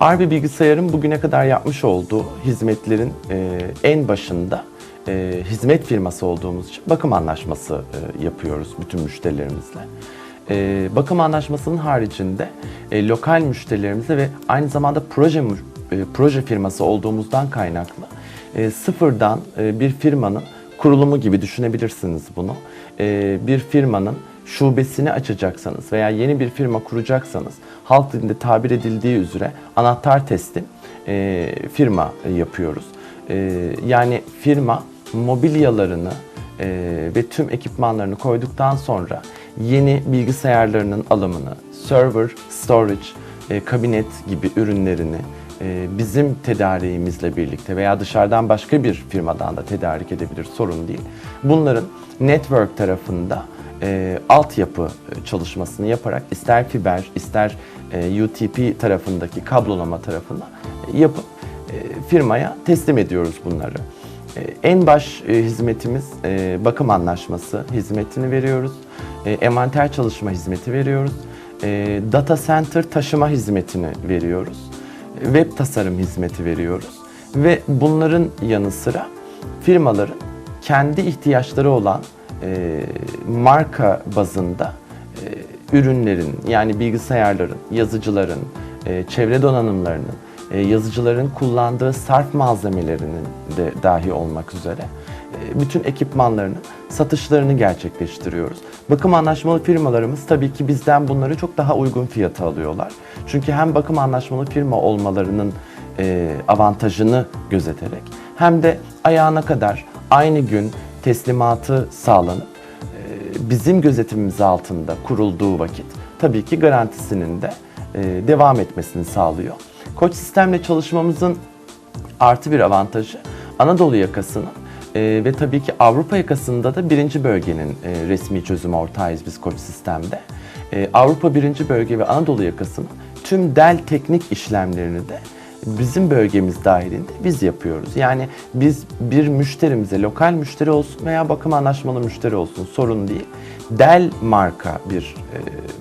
Arbi Bilgisayar'ın bugüne kadar yapmış olduğu hizmetlerin e, en başında e, hizmet firması olduğumuz için bakım anlaşması e, yapıyoruz bütün müşterilerimizle. E, bakım anlaşmasının haricinde e, lokal müşterilerimize ve aynı zamanda proje e, proje firması olduğumuzdan kaynaklı e, sıfırdan e, bir firmanın kurulumu gibi düşünebilirsiniz bunu. E, bir firmanın şubesini açacaksanız veya yeni bir firma kuracaksanız halk dilinde tabir edildiği üzere anahtar teslim e, firma yapıyoruz. E, yani firma mobilyalarını e, ve tüm ekipmanlarını koyduktan sonra yeni bilgisayarlarının alımını, server, storage, e, kabinet gibi ürünlerini e, bizim tedariğimizle birlikte veya dışarıdan başka bir firmadan da tedarik edebilir sorun değil. Bunların network tarafında e, altyapı çalışmasını yaparak ister fiber ister e, UTP tarafındaki kablolama tarafına e, yapıp e, firmaya teslim ediyoruz bunları. E, en baş e, hizmetimiz e, bakım anlaşması hizmetini veriyoruz. E, envanter çalışma hizmeti veriyoruz. E, data center taşıma hizmetini veriyoruz. E, web tasarım hizmeti veriyoruz. Ve bunların yanı sıra firmaların kendi ihtiyaçları olan e, marka bazında e, ürünlerin yani bilgisayarların, yazıcıların, e, çevre donanımlarının, e, yazıcıların kullandığı sarf malzemelerinin de dahi olmak üzere e, bütün ekipmanlarının satışlarını gerçekleştiriyoruz. Bakım anlaşmalı firmalarımız tabii ki bizden bunları çok daha uygun fiyata alıyorlar. Çünkü hem bakım anlaşmalı firma olmalarının e, avantajını gözeterek hem de ayağına kadar aynı gün teslimatı sağlanıp e, bizim gözetimimiz altında kurulduğu vakit tabii ki garantisinin de e, devam etmesini sağlıyor. Koç sistemle çalışmamızın artı bir avantajı Anadolu yakasının e, ve tabii ki Avrupa yakasında da birinci bölgenin resmi çözüm ortağıyız biz Koç sistemde. Avrupa birinci bölge ve Anadolu yakasının tüm del teknik işlemlerini de bizim bölgemiz dahilinde biz yapıyoruz. Yani biz bir müşterimize lokal müşteri olsun veya bakım anlaşmalı müşteri olsun sorun değil. Dell marka bir e,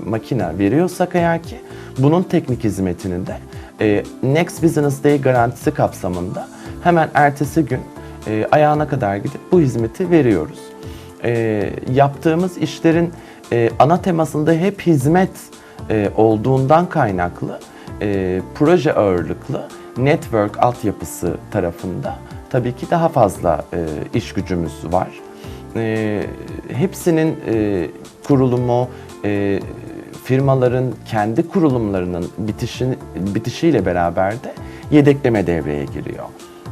makine veriyorsak eğer ki bunun teknik hizmetini de e, Next Business Day garantisi kapsamında hemen ertesi gün e, ayağına kadar gidip bu hizmeti veriyoruz. E, yaptığımız işlerin e, ana temasında hep hizmet e, olduğundan kaynaklı e, proje ağırlıklı network altyapısı tarafında tabii ki daha fazla e, iş gücümüz var. E, hepsinin e, kurulumu, e, firmaların kendi kurulumlarının bitişi, bitişiyle beraber de yedekleme devreye giriyor.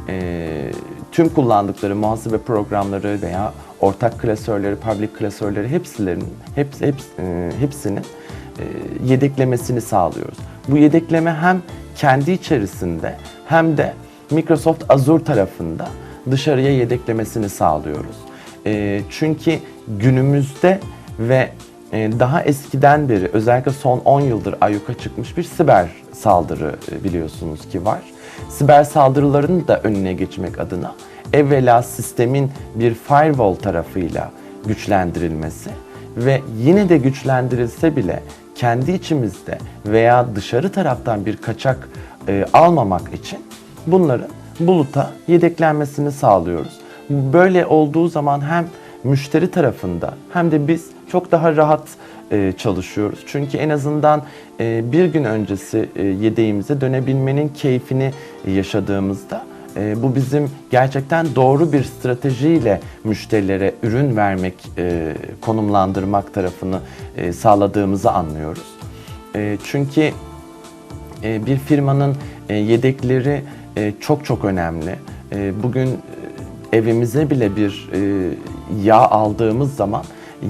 E, tüm kullandıkları muhasebe programları veya ortak klasörleri, public klasörleri hepsilerinin, hepsi, hepsi, e, hepsinin e, yedeklemesini sağlıyoruz. Bu yedekleme hem kendi içerisinde hem de Microsoft Azure tarafında dışarıya yedeklemesini sağlıyoruz. E, çünkü günümüzde ve e, daha eskiden beri özellikle son 10 yıldır ayyuka çıkmış bir siber saldırı e, biliyorsunuz ki var. Siber saldırıların da önüne geçmek adına evvela sistemin bir firewall tarafıyla güçlendirilmesi ve yine de güçlendirilse bile kendi içimizde veya dışarı taraftan bir kaçak e, almamak için bunların buluta yedeklenmesini sağlıyoruz. Böyle olduğu zaman hem müşteri tarafında hem de biz çok daha rahat e, çalışıyoruz. Çünkü en azından e, bir gün öncesi e, yedeğimize dönebilmenin keyfini yaşadığımızda e, bu bizim gerçekten doğru bir stratejiyle müşterilere ürün vermek, e, konumlandırmak tarafını e, sağladığımızı anlıyoruz. E, çünkü e, bir firmanın e, yedekleri e, çok çok önemli. E, Bugün e, evimize bile bir e, yağ aldığımız zaman,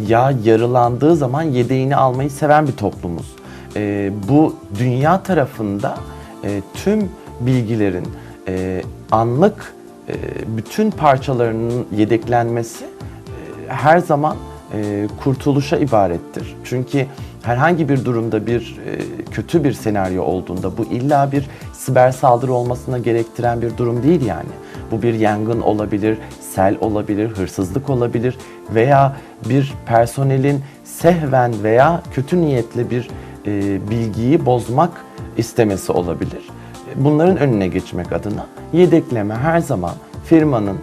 yağ yarılandığı zaman yedeğini almayı seven bir toplumuz. E, Bu dünya tarafında e, tüm bilgilerin e, anlık e, bütün parçalarının yedeklenmesi e, her zaman e, kurtuluşa ibarettir. Çünkü herhangi bir durumda bir kötü bir senaryo olduğunda bu illa bir siber saldırı olmasına gerektiren bir durum değil yani. Bu bir yangın olabilir, sel olabilir, hırsızlık olabilir veya bir personelin sehven veya kötü niyetle bir bilgiyi bozmak istemesi olabilir. Bunların önüne geçmek adına yedekleme her zaman firmanın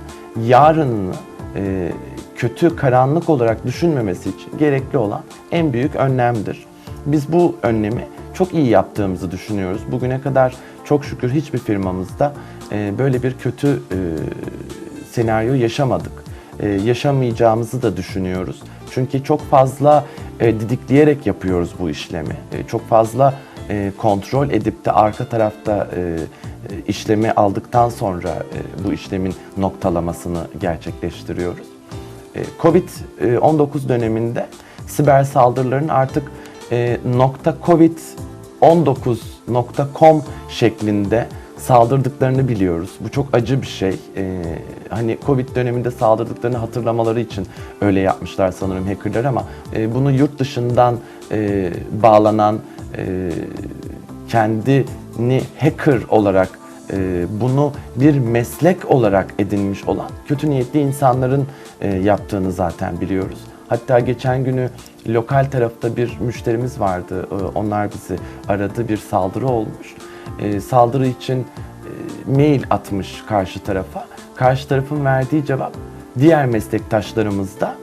yarınını e, kötü, karanlık olarak düşünmemesi için gerekli olan en büyük önlemdir. Biz bu önlemi çok iyi yaptığımızı düşünüyoruz. Bugüne kadar çok şükür hiçbir firmamızda e, böyle bir kötü e, senaryo yaşamadık. E, yaşamayacağımızı da düşünüyoruz. Çünkü çok fazla e, didikleyerek yapıyoruz bu işlemi. E, çok fazla e, kontrol edip de arka tarafta e, e, işlemi aldıktan sonra e, bu işlemin noktalamasını gerçekleştiriyoruz. E, Covid-19 döneminde siber saldırıların artık e, nokta covid19.com şeklinde saldırdıklarını biliyoruz. Bu çok acı bir şey. E, hani Covid döneminde saldırdıklarını hatırlamaları için öyle yapmışlar sanırım hackerlar ama e, bunu yurt dışından e, bağlanan e, kendini hacker olarak e, bunu bir meslek olarak edinmiş olan kötü niyetli insanların e, yaptığını zaten biliyoruz. Hatta geçen günü lokal tarafta bir müşterimiz vardı. Onlar bizi aradı. Bir saldırı olmuş. Saldırı için mail atmış karşı tarafa. Karşı tarafın verdiği cevap diğer meslektaşlarımız da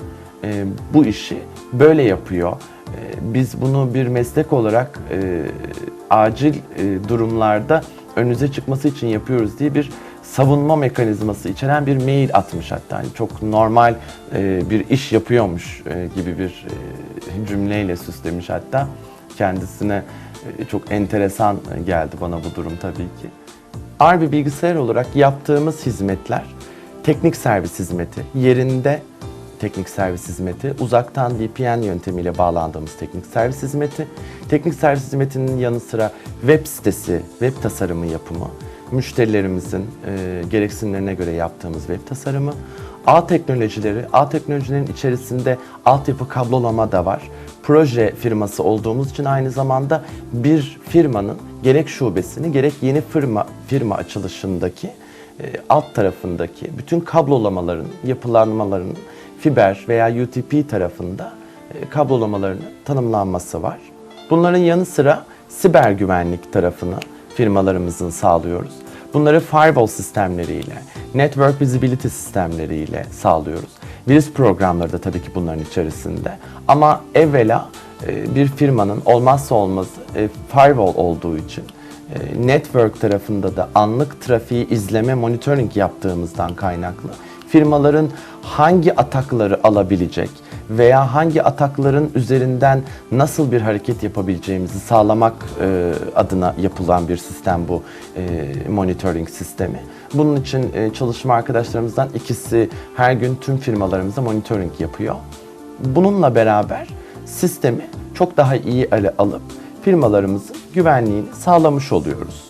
bu işi böyle yapıyor. E, Biz bunu bir meslek olarak e, acil e, durumlarda önünüze çıkması için yapıyoruz diye bir savunma mekanizması içeren bir mail atmış hatta. Yani çok normal e, bir iş yapıyormuş gibi bir cümleyle süslemiş hatta. Kendisine çok enteresan geldi bana bu durum tabii ki. Arbi bilgisayar olarak yaptığımız hizmetler teknik servis hizmeti, yerinde teknik servis hizmeti, uzaktan VPN yöntemiyle bağlandığımız teknik servis hizmeti, teknik servis hizmetinin yanı sıra web sitesi, web tasarımı yapımı, müşterilerimizin e, gereksinimlerine göre yaptığımız web tasarımı, ağ teknolojileri, ağ teknolojilerin içerisinde altyapı kablolama da var. Proje firması olduğumuz için aynı zamanda bir firmanın gerek şubesini gerek yeni firma firma açılışındaki e, alt tarafındaki bütün kablolamaların, yapılanmalarının fiber veya UTP tarafında e, kablolamalarının tanımlanması var. Bunların yanı sıra siber güvenlik tarafını firmalarımızın sağlıyoruz. Bunları firewall sistemleriyle, network visibility sistemleriyle sağlıyoruz. Virüs programları da tabii ki bunların içerisinde. Ama evvela e, bir firmanın olmazsa olmazı e, firewall olduğu için network tarafında da anlık trafiği izleme, monitoring yaptığımızdan kaynaklı firmaların hangi atakları alabilecek veya hangi atakların üzerinden nasıl bir hareket yapabileceğimizi sağlamak e, adına yapılan bir sistem bu e, monitoring sistemi. Bunun için e, çalışma arkadaşlarımızdan ikisi her gün tüm firmalarımıza monitoring yapıyor. Bununla beraber sistemi çok daha iyi ele alıp firmalarımızın güvenliğini sağlamış oluyoruz.